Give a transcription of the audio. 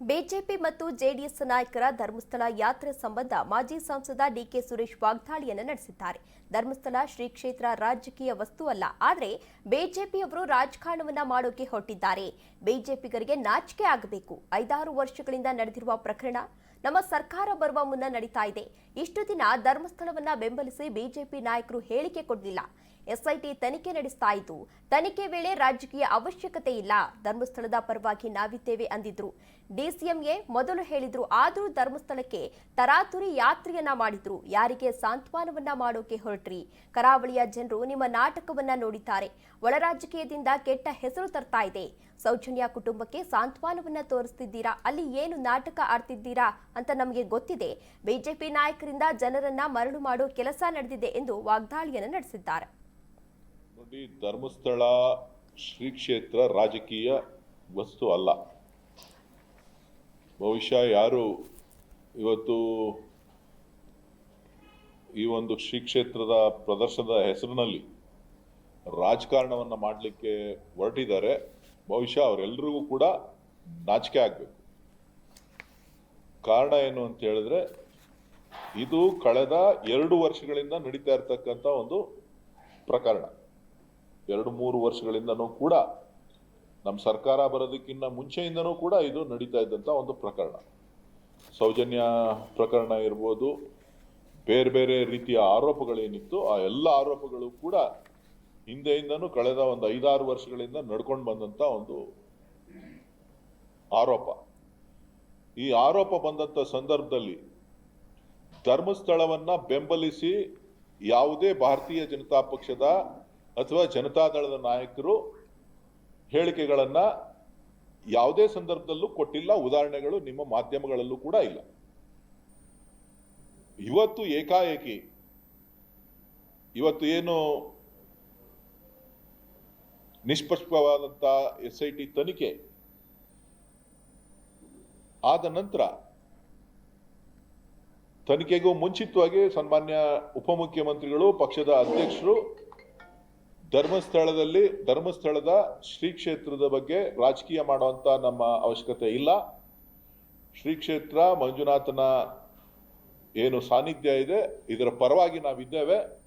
BJP ಮತ್ತು JDS ನಾಯಕರ ಧರ್ಮಸ್ಥಳ ಯಾತ್ರೆ ಸಂಬಂಧ ಮಾಜಿ ಸಂಸದ ಡಿಕೆ ಸುರೇಶ್ ವಾಗ್ದಾಳಿಯನ್ನು ನಡೆಸಿದ್ದಾರೆ. ಧರ್ಮಸ್ಥಳ ಶ್ರೀ ಕ್ಷೇತ್ರ ರಾಜಕೀಯ ವಸ್ತು ಅಲ್ಲ, ಆದರೆ ಬಿಜೆಪಿಯವರು ರಾಜಕಾರಣವನ್ನ ಮಾಡೋಕೆ ಹೊರಟಿದ್ದಾರೆ. ಬಿಜೆಪಿಗರಿಗೆ ನಾಚಿಕೆ ಆಗಬೇಕು. ಐದಾರು ವರ್ಷಗಳಿಂದ ನಡೆದಿರುವ ಪ್ರಕರಣ ನಮ್ಮ ಸರ್ಕಾರ ಬರುವ ಮುನ್ನ ನಡೀತಾ ಇದೆ. ಇಷ್ಟು ದಿನ ಧರ್ಮಸ್ಥಳವನ್ನ ಬೆಂಬಲಿಸಿ ಬಿಜೆಪಿ ನಾಯಕರು ಹೇಳಿಕೆ ಕೊಡಲಿಲ್ಲ. ಎಸ್ಐಟಿ ತನಿಖೆ ನಡೆಸ್ತಾ ಇತ್ತು ತನಿಖೆ ವೇಳೆ ರಾಜಕೀಯ ಅವಶ್ಯಕತೆ ಇಲ್ಲ. ಧರ್ಮಸ್ಥಳದ ಪರವಾಗಿ ನಾವಿದ್ದೇವೆ ಅಂದಿದ್ರು. ಡಿಸಿಎಂಗೆ ಮೊದಲು ಹೇಳಿದ್ರು, ಆದರೂ ಧರ್ಮಸ್ಥಳಕ್ಕೆ ತರಾತುರಿ ಯಾತ್ರೆಯನ್ನ ಮಾಡಿದ್ರು. ಯಾರಿಗೆ ಸಾಂತ್ವನವನ್ನ ಮಾಡೋಕೆ ಹೊರಟ್ರಿ. ಕರಾವಳಿಯ ಜನರು ನಿಮ್ಮ ನಾಟಕವನ್ನ ನೋಡಿದ್ದಾರೆ. ಒಳ ರಾಜಕೀಯದಿಂದ ಕೆಟ್ಟ ಹೆಸರು ತರ್ತಾ ಇದೆ. ಸೌಜನ್ಯ ಕುಟುಂಬಕ್ಕೆ ಸಾಂತ್ವನವನ್ನ ತೋರಿಸ್ತಿದ್ದೀರಾ? ಅಲ್ಲಿ ಏನು ನಾಟಕ ಆಡ್ತಿದ್ದೀರಾ ಅಂತ ನಮಗೆ ಗೊತ್ತಿದೆ. ಬಿಜೆಪಿ ನಾಯಕರಿಂದ ಜನರನ್ನ ಮರಳು ಮಾಡೋ ಕೆಲಸ ನಡೆದಿದೆ ಎಂದು ವಾಗ್ದಾಳಿಯನ್ನು ನಡೆಸಿದ್ದಾರೆ. ನೋಡಿ ಧರ್ಮಸ್ಥಳ ಶ್ರೀ ಕ್ಷೇತ್ರ ರಾಜಕೀಯ ವಸ್ತು ಅಲ್ಲ. ಬಹುಶಃ ಯಾರು ಇವತ್ತು ಈ ಒಂದು ಶ್ರೀ ಕ್ಷೇತ್ರದ ಪ್ರದರ್ಶನದ ಹೆಸರಿನಲ್ಲಿ ರಾಜಕಾರಣವನ್ನು ಮಾಡಲಿಕ್ಕೆ ಹೊರಟಿದ್ದಾರೆ. ಬಹುಶಃ ಅವರೆಲ್ಲರಿಗೂ ಕೂಡ ನಾಚಿಕೆ ಆಗಬೇಕು. ಕಾರಣ ಏನು ಅಂತ ಹೇಳಿದ್ರೆ ಇದು ಕಳೆದ ಎರಡು ವರ್ಷಗಳಿಂದ ನಡೀತಾ ಇರ್ತಕ್ಕಂಥ ಒಂದು ಪ್ರಕರಣ. ಎರಡು ಮೂರು ವರ್ಷಗಳಿಂದನೂ ಕೂಡ ನಮ್ಮ ಸರ್ಕಾರ ಬರೋದಕ್ಕಿಂತ ಮುಂಚೆಯಿಂದನೂ ಕೂಡ ಇದು ನಡೀತಾ ಇದ್ದಂಥ ಒಂದು ಪ್ರಕರಣ. ಸೌಜನ್ಯ ಪ್ರಕರಣ ಇರ್ಬೋದು, ಬೇರೆ ಬೇರೆ ರೀತಿಯ ಆರೋಪಗಳೇನಿತ್ತು, ಆ ಎಲ್ಲ ಆರೋಪಗಳು ಕೂಡ ಹಿಂದೆಯಿಂದನೂ ಕಳೆದ ಒಂದು ಐದಾರು ವರ್ಷಗಳಿಂದ ನಡ್ಕೊಂಡು ಬಂದಂಥ ಒಂದು ಆರೋಪ. ಈ ಆರೋಪ ಬಂದಂಥ ಸಂದರ್ಭದಲ್ಲಿ ಧರ್ಮಸ್ಥಳವನ್ನು ಬೆಂಬಲಿಸಿ ಯಾವುದೇ ಭಾರತೀಯ ಜನತಾ ಪಕ್ಷದ ಅಥವಾ ಜನತಾದಳದ ನಾಯಕರು ಹೇಳಿಕೆಗಳನ್ನ ಯಾವುದೇ ಸಂದರ್ಭದಲ್ಲೂ ಕೊಟ್ಟಿಲ್ಲ, ಉದಾಹರಣೆಗಳು ನಿಮ್ಮ ಮಾಧ್ಯಮಗಳಲ್ಲೂ ಕೂಡ ಇಲ್ಲ. ಇವತ್ತು ಏಕಾಏಕಿ, ಇವತ್ತು ಏನು ನಿಷ್ಪಕ್ಷವಾದಂತಹ ಎಸ್ ಐ ಟಿ ತನಿಖೆ ಆದ ನಂತರ ತನಿಖೆಗೂ ಮುಂಚಿತವಾಗಿ ಸನ್ಮಾನ್ಯ ಉಪಮುಖ್ಯಮಂತ್ರಿಗಳು, ಪಕ್ಷದ ಅಧ್ಯಕ್ಷರು ಧರ್ಮಸ್ಥಳದಲ್ಲಿ, ಧರ್ಮಸ್ಥಳದ ಶ್ರೀ ಕ್ಷೇತ್ರದ ಬಗ್ಗೆ ರಾಜಕೀಯ ಮಾಡುವಂತ ನಮ್ಮ ಅವಶ್ಯಕತೆ ಇಲ್ಲ. ಶ್ರೀ ಕ್ಷೇತ್ರ ಮಂಜುನಾಥನ ಏನು ಸಾನ್ನಿಧ್ಯ ಇದೆ, ಇದರ ಪರವಾಗಿ ನಾವಿದ್ದೇವೆ.